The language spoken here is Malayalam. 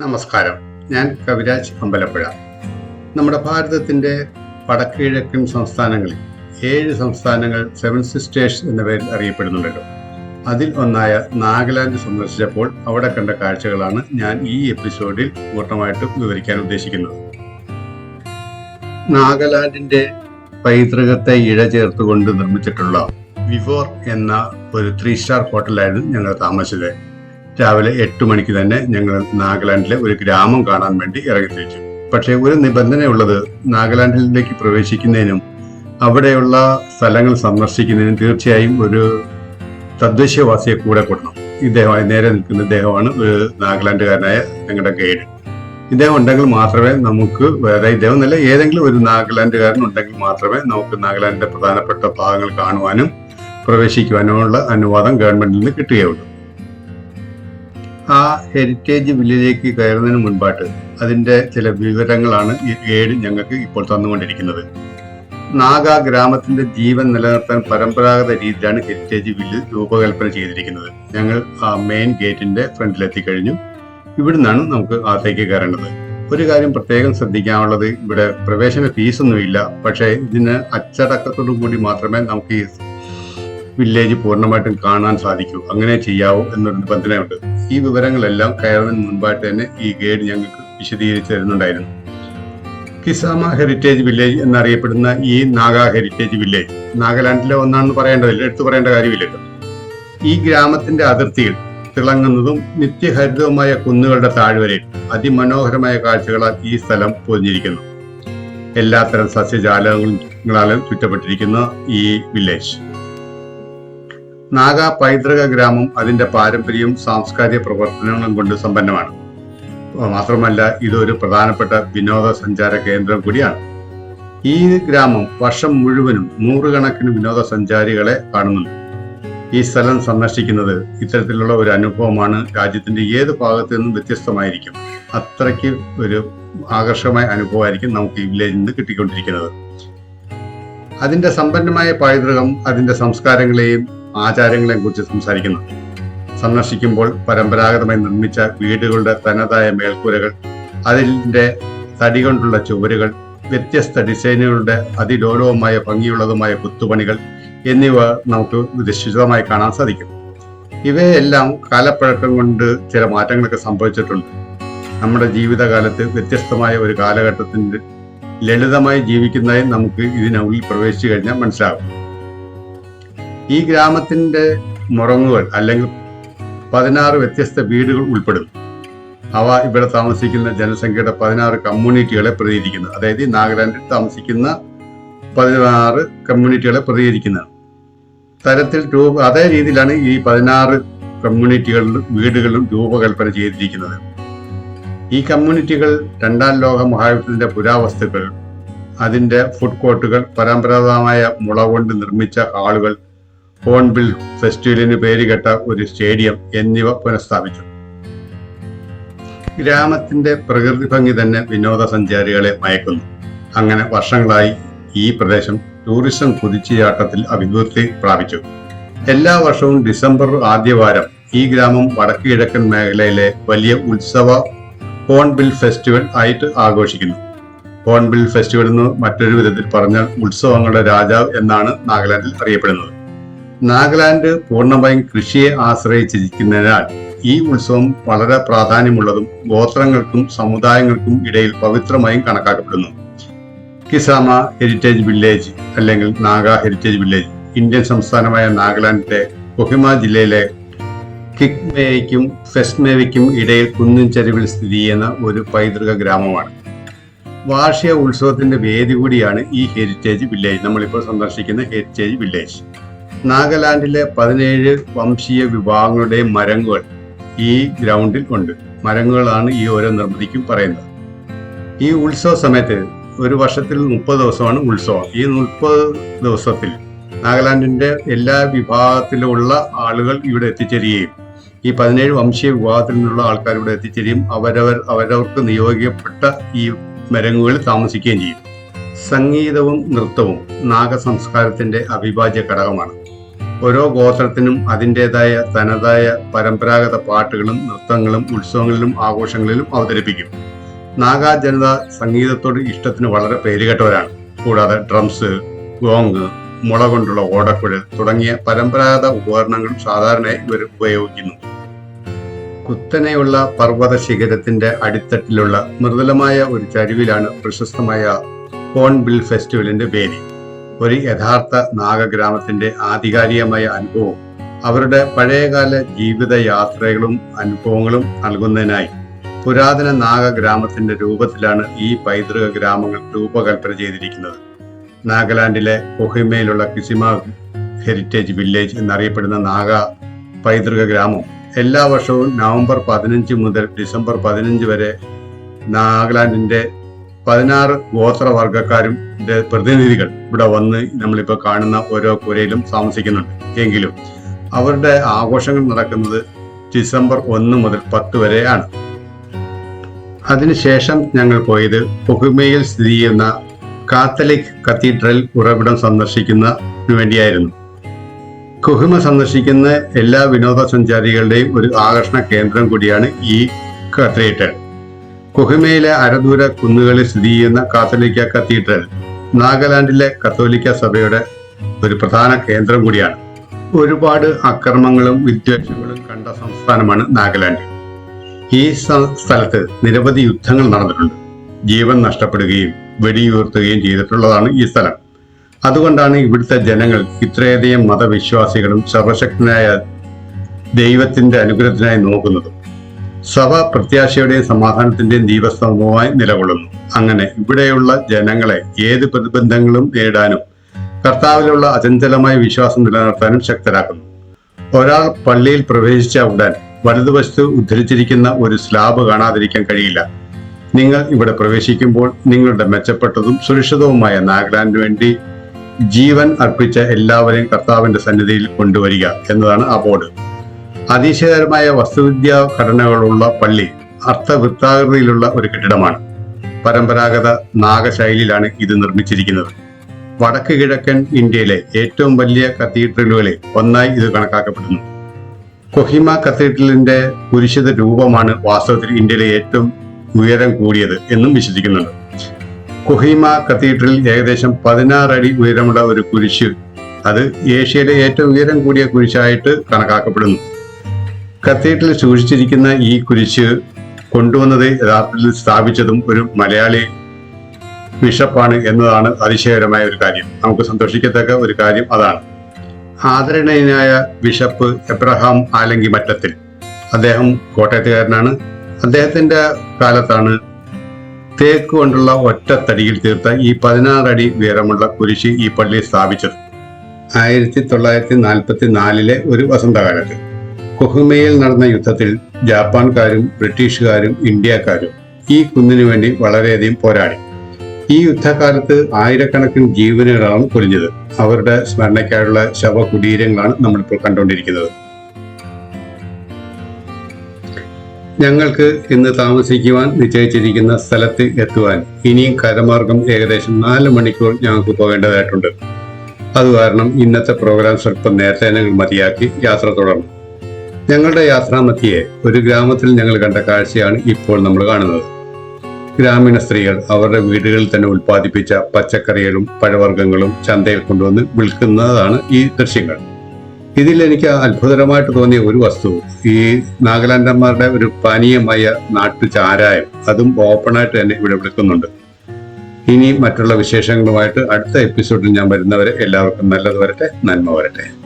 നമസ്കാരം. ഞാൻ കവിരാജ് അമ്പലപ്പുഴ. നമ്മുടെ ഭാരതത്തിന്റെ വടക്കിഴക്കൻ സംസ്ഥാനങ്ങളിൽ ഏഴ് സംസ്ഥാനങ്ങൾ സെവൻ സിസ്റ്റേഴ്സ് എന്ന പേരിൽ അറിയപ്പെടുന്നുണ്ടല്ലോ. അതിൽ ഒന്നായ നാഗാലാൻഡ് സന്ദർശിച്ചപ്പോൾ അവിടെ കണ്ട കാഴ്ചകളാണ് ഞാൻ ഈ എപ്പിസോഡിൽ പൂർണമായിട്ടും വിവരിക്കാൻ ഉദ്ദേശിക്കുന്നത്. നാഗാലാൻഡിന്റെ പൈതൃകത്തെ ഇഴ ചേർത്തുകൊണ്ട് നിർമ്മിച്ചിട്ടുള്ള വിവോർ എന്ന ഒരു ത്രീ സ്റ്റാർ ഹോട്ടലായിരുന്നു ഞങ്ങൾ താമസിച്ചത്. രാവിലെ എട്ട് മണിക്ക് തന്നെ ഞങ്ങൾ നാഗാലാൻഡിലെ ഒരു ഗ്രാമം കാണാൻ വേണ്ടി ഇറങ്ങിത്തിരിച്ചു പക്ഷേ ഒരു നിബന്ധനയുള്ളത് നാഗാലാൻഡിലേക്ക് പ്രവേശിക്കുന്നതിനും അവിടെയുള്ള സ്ഥലങ്ങൾ സന്ദർശിക്കുന്നതിനും തീർച്ചയായും ഒരു തദ്ദേശവാസിയെ കൂടെ കൊടുക്കണം ഇദ്ദേഹമായി നേരെ നിൽക്കുന്ന ഇദ്ദേഹമാണ് ഒരു നാഗാലാൻഡുകാരനായ ഞങ്ങളുടെ ഗൈഡ്. ഇദ്ദേഹം ഉണ്ടെങ്കിൽ മാത്രമേ നമുക്ക് വേറെ ഇദ്ദേഹം എന്നല്ല ഏതെങ്കിലും ഒരു നാഗാലാൻഡുകാരൻ ഉണ്ടെങ്കിൽ മാത്രമേ നമുക്ക് നാഗാലാൻഡിന്റെ പ്രധാനപ്പെട്ട ഭാഗങ്ങൾ കാണുവാനും പ്രവേശിക്കുവാനുമുള്ള അനുവാദം ഗവൺമെന്റിൽ നിന്ന് കിട്ടുകയുള്ളൂ. ആ ഹെറിറ്റേജ് വില്ലിലേക്ക് കയറുന്നതിന് മുൻപായിട്ട് അതിന്റെ ചില വിവരങ്ങളാണ് ഈ ഗൈഡ് ഞങ്ങൾക്ക് ഇപ്പോൾ തന്നുകൊണ്ടിരിക്കുന്നത്. നാഗ ഗ്രാമത്തിന്റെ ജീവൻ നിലനിർത്താൻ പരമ്പരാഗത രീതിയിലാണ് ഹെറിറ്റേജ് വില്ല് രൂപകൽപ്പന ചെയ്തിരിക്കുന്നത്. ഞങ്ങൾ ആ മെയിൻ ഗേറ്റിന്റെ ഫ്രണ്ടിലെത്തിക്കഴിഞ്ഞു. ഇവിടുന്നാണ് നമുക്ക് അകത്തേക്ക് കയറേണ്ടത്. ഒരു കാര്യം പ്രത്യേകം ശ്രദ്ധിക്കാനുള്ളത് ഇവിടെ പ്രവേശന ഫീസൊന്നുമില്ല. പക്ഷേ ഇതിന് അച്ചടക്കത്തോടു കൂടി മാത്രമേ നമുക്ക് ഈ വില്ലേജ് പൂർണമായിട്ടും കാണാൻ സാധിക്കൂ. അങ്ങനെ ചെയ്യാവൂ എന്നൊരു നിബന്ധനയുണ്ട്. ഈ വിവരങ്ങളെല്ലാം കയറുന്നതിന് മുൻപായിട്ട് തന്നെ ഈ ഗൈഡ് ഞങ്ങൾക്ക് വിശദീകരിച്ചു തരുന്നുണ്ടായിരുന്നു കിസാമ ഹെറിറ്റേജ് വില്ലേജ് എന്നറിയപ്പെടുന്ന ഈ നാഗ ഹെറിറ്റേജ് വില്ലേജ് നാഗാലാൻഡിലെ ഒന്നാണെന്ന് പറയേണ്ടതില്ല എടുത്തു പറയേണ്ട കാര്യമില്ലല്ലോ ഈ ഗ്രാമത്തിന്റെ അതിർത്തിയിൽ തിളങ്ങുന്നതും നിത്യഹരിതവുമായ കുന്നുകളുടെ താഴ്വരയിൽ അതിമനോഹരമായ കാഴ്ചകളാൽ ഈ സ്ഥലം പൊതിഞ്ഞിരിക്കുന്നു. എല്ലാത്തരം സസ്യജാലങ്ങളാലും ചുറ്റപ്പെട്ടിരിക്കുന്ന ഈ വില്ലേജ്. നാഗ പൈതൃക ഗ്രാമം അതിന്റെ പാരമ്പര്യവും സാംസ്കാരിക പ്രവർത്തനങ്ങളും കൊണ്ട് സമ്പന്നമാണ്. മാത്രമല്ല ഇതൊരു പ്രധാനപ്പെട്ട വിനോദസഞ്ചാര കേന്ദ്രം കൂടിയാണ്. ഈ ഗ്രാമം വർഷം മുഴുവനും നൂറുകണക്കിന് വിനോദസഞ്ചാരികളെ കാണുന്നുണ്ട്. ഈ സ്ഥലം സന്ദർശിക്കുന്നത് ഇത്തരത്തിലുള്ള ഒരു അനുഭവമാണ് രാജ്യത്തിന്റെ ഏത് ഭാഗത്തു നിന്നും വ്യത്യസ്തമായിരിക്കും. അത്രയ്ക്ക് ഒരു ആകർഷകമായ അനുഭവമായിരിക്കും നമുക്ക് ഈ വില്ലേജിൽ നിന്ന് കിട്ടിക്കൊണ്ടിരിക്കുന്നത്. അതിന്റെ സമ്പന്നമായ പൈതൃകം അതിന്റെ സംസ്കാരങ്ങളെയും ആചാരങ്ങളെയും കുറിച്ച് സംസാരിക്കുന്നു. സന്ദർശിക്കുമ്പോൾ പരമ്പരാഗതമായി നിർമ്മിച്ച വീടുകളുടെ തനതായ മേൽക്കൂരകൾ അതിന്റെ തടി കൊണ്ടുള്ള ചുവരുകൾ വ്യത്യസ്ത ഡിസൈനുകളുടെ അതിലോലവുമായ ഭംഗിയുള്ളതുമായ കുത്തുപണികൾ എന്നിവ നമുക്ക് വിശദമായി കാണാൻ സാധിക്കും. ഇവയെല്ലാം കാലപ്പഴക്കം കൊണ്ട് ചില മാറ്റങ്ങളൊക്കെ സംഭവിച്ചിട്ടുണ്ട്. നമ്മുടെ ജീവിതകാലത്ത് വ്യത്യസ്തമായ ഒരു കാലഘട്ടത്തിന്റെ ലളിതമായി ജീവിക്കുന്നതായി നമുക്ക് ഇതിനുള്ളിൽ പ്രവേശിച്ചു കഴിഞ്ഞാൽ മനസ്സിലാകും. ഈ ഗ്രാമത്തിന്റെ മുറങ്ങുകൾ അല്ലെങ്കിൽ പതിനാറ് വ്യത്യസ്ത വീടുകൾ ഉൾപ്പെടുന്നു. അവ ഇവിടെ താമസിക്കുന്ന ജനസംഖ്യയുടെ പതിനാറ് കമ്മ്യൂണിറ്റികളെ പ്രതികരിക്കുന്നു അതായത് നാഗാലാൻഡിൽ താമസിക്കുന്ന പതിനാറ് കമ്മ്യൂണിറ്റികളെ പ്രതികരിക്കുന്നതാണ് തരത്തിൽ രൂപ അതേ രീതിയിലാണ് ഈ പതിനാറ് കമ്മ്യൂണിറ്റികളിലും വീടുകളിലും രൂപകൽപ്പന ചെയ്തിരിക്കുന്നത്. ഈ കമ്മ്യൂണിറ്റികൾ രണ്ടാം ലോക മഹായുദ്ധത്തിന്റെ പുരാവസ്തുക്കൾ അതിന്റെ ഫുഡ് കോർട്ടുകൾ പരമ്പരാഗതമായ മുള കൊണ്ട് നിർമ്മിച്ച ഹാളുകൾ ഹോൺബിൽ ഫെസ്റ്റിവലിന് പേരുകെട്ട ഒരു സ്റ്റേഡിയം എന്നിവ പുനഃസ്ഥാപിച്ചു. ഗ്രാമത്തിന്റെ പ്രകൃതി ഭംഗി തന്നെ വിനോദസഞ്ചാരികളെ മയക്കുന്നു. അങ്ങനെ വർഷങ്ങളായി ഈ പ്രദേശം ടൂറിസം കുതിച്ചുചാട്ടത്തിൽ അഭിവൃദ്ധി പ്രാപിച്ചു. എല്ലാ വർഷവും ഡിസംബർ ആദ്യവാരം ഈ ഗ്രാമം വടക്ക് കിഴക്കൻ മേഖലയിലെ വലിയ ഉത്സവ ഹോൺബിൽ ഫെസ്റ്റിവൽ ആയിട്ട് ആഘോഷിക്കുന്നു. ഹോൺബിൽ ഫെസ്റ്റിവൽ എന്ന് മറ്റൊരു വിധത്തിൽ പറഞ്ഞാൽ ഉത്സവങ്ങളുടെ രാജാവ് എന്നാണ് നാഗാലാൻഡിൽ അറിയപ്പെടുന്നത്. നാഗാലാൻഡ് പൂർണമായും കൃഷിയെ ആശ്രയിച്ചിരിക്കുന്നതിനാൽ ഈ ഉത്സവം വളരെ പ്രാധാന്യമുള്ളതും ഗോത്രങ്ങൾക്കും സമുദായങ്ങൾക്കും ഇടയിൽ പവിത്രമായും കണക്കാക്കപ്പെടുന്നു. കിസാമ ഹെറിറ്റേജ് വില്ലേജ് അല്ലെങ്കിൽ നാഗ ഹെറിറ്റേജ് വില്ലേജ് ഇന്ത്യൻ സംസ്ഥാനമായ നാഗാലാൻഡിലെ കൊഹിമ ജില്ലയിലെ കിക്മേയ്ക്കും ഫെസ്മേവയ്ക്കും ഇടയിൽ കുന്നിൻ ചരിവിൽ സ്ഥിതി ചെയ്യുന്ന ഒരു പൈതൃക ഗ്രാമമാണ്. വാർഷിക ഉത്സവത്തിന്റെ വേദി കൂടിയാണ് ഈ ഹെറിറ്റേജ് വില്ലേജ്. നമ്മളിപ്പോൾ സന്ദർശിക്കുന്ന ഹെറിറ്റേജ് വില്ലേജ്. നാഗാലാൻഡിലെ പതിനേഴ് വംശീയ വിഭാഗങ്ങളുടെ മരങ്ങുകൾ ഈ ഗ്രൗണ്ടിൽ ഉണ്ട്. മരങ്ങുകളാണ് ഈ ഓരോ നിർമ്മിതിക്കും പറയുന്നത്. ഈ ഉത്സവ സമയത്ത് ഒരു വർഷത്തിൽ മുപ്പത് ദിവസമാണ് ഉത്സവം. ഈ മുപ്പത് ദിവസത്തിൽ നാഗാലാൻഡിന്റെ എല്ലാ വിഭാഗത്തിലുള്ള ആളുകൾ ഇവിടെ എത്തിച്ചേരുകയും ഈ പതിനേഴ് വംശീയ വിഭാഗത്തിൽ നിന്നുള്ള ആൾക്കാർ ഇവിടെ എത്തിച്ചേരുകയും അവരവർ അവരവർക്ക് നിയോഗിക്കപ്പെട്ട ഈ മരങ്ങുകളിൽ താമസിക്കുകയും ചെയ്യും. സംഗീതവും നൃത്തവും നാഗ സംസ്കാരത്തിന്റെ അവിഭാജ്യ ഘടകമാണ്. ഓരോ ഗോത്രത്തിനും അതിന്റെതായ തനതായ പരമ്പരാഗത പാട്ടുകളും നൃത്തങ്ങളും ഉത്സവങ്ങളിലും ആഘോഷങ്ങളിലും അവതരിപ്പിക്കും. നാഗാ ജനത സംഗീതത്തോട് ഇഷ്ടത്തിന് വളരെ പേരുകെട്ടവരാണ്. കൂടാതെ ഡ്രംസ് ഗോങ് മുള കൊണ്ടുള്ള ഓടക്കുഴൽ തുടങ്ങിയ പരമ്പരാഗത ഉപകരണങ്ങൾ സാധാരണയായി ഇവർ ഉപയോഗിക്കുന്നു. കുത്തനെയുള്ള പർവത ശിഖരത്തിന്റെ അടിത്തട്ടിലുള്ള മൃദുലമായ ഒരു ചരിവിലാണ് പ്രശസ്തമായ ഹോൺബിൽ ഫെസ്റ്റിവലിന്റെ വേദി. ഒരു യഥാർത്ഥ നാഗഗ്രാമത്തിന്റെ ആധികാരികമായ അനുഭവം അവരുടെ പഴയകാല ജീവിത യാത്രകളും അനുഭവങ്ങളും നൽകുന്നതിനായി പുരാതന നാഗഗ്രാമത്തിന്റെ രൂപത്തിലാണ് ഈ പൈതൃക ഗ്രാമങ്ങൾ രൂപകൽപ്പന ചെയ്തിരിക്കുന്നത്. നാഗാലാൻഡിലെ കൊഹിമയിലുള്ള കിസിമ ഹെറിറ്റേജ് വില്ലേജ് എന്നറിയപ്പെടുന്ന നാഗ പൈതൃക ഗ്രാമം എല്ലാ വർഷവും നവംബർ പതിനഞ്ച് മുതൽ ഡിസംബർ പതിനഞ്ച് വരെ നാഗാലാൻഡിന്റെ പതിനാറ് ഗോത്രവർഗക്കാരും പ്രതിനിധികൾ ഇവിടെ വന്ന് നമ്മളിപ്പോൾ കാണുന്ന ഓരോ കുരയിലും താമസിക്കുന്നുണ്ട്. എങ്കിലും അവരുടെ ആഘോഷങ്ങൾ നടക്കുന്നത് ഡിസംബർ ഒന്ന് മുതൽ പത്ത് വരെയാണ് അതിനുശേഷം ഞങ്ങൾ പോയത് കൊഹിമയിൽ സ്ഥിതി ചെയ്യുന്ന കാത്തലിക് കത്തീഡ്രൽ ഉറവിടം സന്ദർശിക്കുന്നതിനു വേണ്ടിയായിരുന്നു. കൊഹിമ സന്ദർശിക്കുന്ന എല്ലാ വിനോദസഞ്ചാരികളുടെയും ഒരു ആകർഷണ കേന്ദ്രം കൂടിയാണ് ഈ കത്തീഡ്രൽ. കൊഹിമയിലെ അരദൂര കുന്നുകളിൽ സ്ഥിതി ചെയ്യുന്ന കാത്തലിക്ക കത്തീഡ്രൽ നാഗാലാൻഡിലെ കത്തോലിക്ക സഭയുടെ ഒരു പ്രധാന കേന്ദ്രം കൂടിയാണ്. ഒരുപാട് അക്രമങ്ങളും വിദ്വേഷങ്ങളും കണ്ട സംസ്ഥാനമാണ് നാഗാലാൻഡ്. ഈ സ്ഥലത്ത് നിരവധി യുദ്ധങ്ങൾ നടന്നിട്ടുണ്ട്. ജീവൻ നഷ്ടപ്പെടുകയും വെടിയുയർത്തുകയും ചെയ്തിട്ടുള്ളതാണ് ഈ സ്ഥലം. അതുകൊണ്ടാണ് ഇവിടുത്തെ ജനങ്ങൾ ഇത്രയധികം മതവിശ്വാസികളും സർവശക്തനായ ദൈവത്തിന്റെ അനുഗ്രഹത്തിനായി നോക്കുന്നതും. സഭ പ്രത്യാശയുടെയും സമാധാനത്തിന്റെയും ദീപസ്തംഭവുമായി നിലകൊള്ളുന്നു. അങ്ങനെ ഇവിടെയുള്ള ജനങ്ങളെ ഏത് പ്രതിബന്ധങ്ങളും നേടാനും കർത്താവിലുള്ള അചഞ്ചലമായ വിശ്വാസം നിലനിർത്താനും ശക്തരാക്കുന്നു. ഒരാൾ പള്ളിയിൽ പ്രവേശിച്ച ഉടൻ വലതുവശത്ത് ഉദ്ധരിച്ചിരിക്കുന്ന ഒരു സ്ലാബ് കാണാതിരിക്കാൻ കഴിയില്ല. നിങ്ങൾ ഇവിടെ പ്രവേശിക്കുമ്പോൾ നിങ്ങളുടെ മെച്ചപ്പെട്ടതും സുരക്ഷിതവുമായ നാഗാലാൻഡിന് വേണ്ടി ജീവൻ അർപ്പിച്ച എല്ലാവരെയും കർത്താവിന്റെ സന്നിധിയിൽ കൊണ്ടുവരിക എന്നതാണ് ആ ബോർഡ്. അതിശയകരമായ വസ്തുവിദ്യാ ഘടനകളുള്ള പള്ളി അർത്ഥവൃത്താകൃതിയിലുള്ള ഒരു കെട്ടിടമാണ്. പരമ്പരാഗത നാഗശൈലിയിലാണ് ഇത് നിർമ്മിച്ചിരിക്കുന്നത്. വടക്ക് കിഴക്കൻ ഇന്ത്യയിലെ ഏറ്റവും വലിയ കത്തീഡ്രലുകളിൽ ഒന്നായി ഇത് കണക്കാക്കപ്പെടുന്നു. കൊഹിമ കത്തീഡ്രലിന്റെ കുരിശിത രൂപമാണ് വാസ്തവത്തിൽ ഇന്ത്യയിലെ ഏറ്റവും ഉയരം കൂടിയത് എന്നും വിശ്വസിക്കുന്നുണ്ട്. കൊഹിമ കത്തീഡ്രലിൽ ഏകദേശം പതിനാറ് അടി ഉയരമുള്ള ഒരു കുരിശ് അത് ഏഷ്യയിലെ ഏറ്റവും ഉയരം കൂടിയ കുരിശായിട്ട് കണക്കാക്കപ്പെടുന്നു. കത്തീഡ്രലിൽ സൂക്ഷിച്ചിരിക്കുന്ന ഈ കുരിശ് കൊണ്ടുവന്നത് യഥാർത്ഥത്തിൽ സ്ഥാപിച്ചതും ഒരു മലയാളി ബിഷപ്പാണ് എന്നതാണ് അതിശയകരമായ ഒരു കാര്യം. നമുക്ക് സന്തോഷിക്കത്തക്ക ഒരു കാര്യം അതാണ്. ആദരണീയനായ ബിഷപ്പ് എബ്രഹാം ആലങ്കി മറ്റത്തിൽ അദ്ദേഹം കോട്ടയത്തുകാരനാണ്. അദ്ദേഹത്തിന്റെ കാലത്താണ് തേക്ക് കൊണ്ടുള്ള ഒറ്റത്തടിയിൽ തീർത്ത ഈ പതിനാറടി ഉയരമുള്ള കുരിശ് ഈ പള്ളി സ്ഥാപിച്ചത്. ആയിരത്തി തൊള്ളായിരത്തി നാൽപ്പത്തി നാലിലെ ഒരു വസന്തകാലത്ത്. കൊഹുമയിൽ നടന്ന യുദ്ധത്തിൽ ജാപ്പാൻകാരും ബ്രിട്ടീഷുകാരും ഇന്ത്യക്കാരും ഈ കുന്നിനു വേണ്ടി വളരെയധികം പോരാടി. ഈ യുദ്ധകാലത്ത് ആയിരക്കണക്കിന് ജീവനുകളാണ് പൊലിഞ്ഞത്. അവരുടെ സ്മരണയ്ക്കായുള്ള ശവകുടീരങ്ങളാണ് നമ്മളിപ്പോൾ കണ്ടുകൊണ്ടിരിക്കുന്നത്. ഞങ്ങൾക്ക് ഇന്ന് താമസിക്കുവാൻ നിശ്ചയിച്ചിരിക്കുന്ന സ്ഥലത്ത് എത്തുവാൻ ഇനിയും കരമാർഗം ഏകദേശം നാല് മണിക്കൂർ ഞങ്ങൾക്ക് പോകേണ്ടതായിട്ടുണ്ട്. അത് കാരണം ഇന്നത്തെ പ്രോഗ്രാം സ്വല്പം നേരത്തെ ഞങ്ങൾ മതിയാക്കി യാത്ര തുടർന്നു. ഞങ്ങളുടെ യാത്രാമധ്യയെ ഒരു ഗ്രാമത്തിൽ ഞങ്ങൾ കണ്ട കാഴ്ചയാണ് ഇപ്പോൾ നമ്മൾ കാണുന്നത്. ഗ്രാമീണ സ്ത്രീകൾ അവരുടെ വീടുകളിൽ തന്നെ ഉൽപ്പാദിപ്പിച്ച പച്ചക്കറികളും പഴവർഗങ്ങളും ചന്തയിൽ കൊണ്ടുവന്ന് വിൽക്കുന്നതാണ് ഈ ദൃശ്യങ്ങൾ. ഇതിൽ എനിക്ക് അത്ഭുതകരമായിട്ട് തോന്നിയ ഒരു വസ്തു ഈ നാഗാലാൻഡന്മാരുടെ ഒരു പാനീയമായ നാട്ടു ചാരായം. അതും ഓപ്പണായിട്ട് തന്നെ ഇവിടെ വിൽക്കുന്നുണ്ട്. ഇനി മറ്റുള്ള വിശേഷങ്ങളുമായിട്ട് അടുത്ത എപ്പിസോഡിൽ ഞാൻ വരുന്നവരെ എല്ലാവർക്കും നല്ലത് വരട്ടെ നന്മ വരട്ടെ.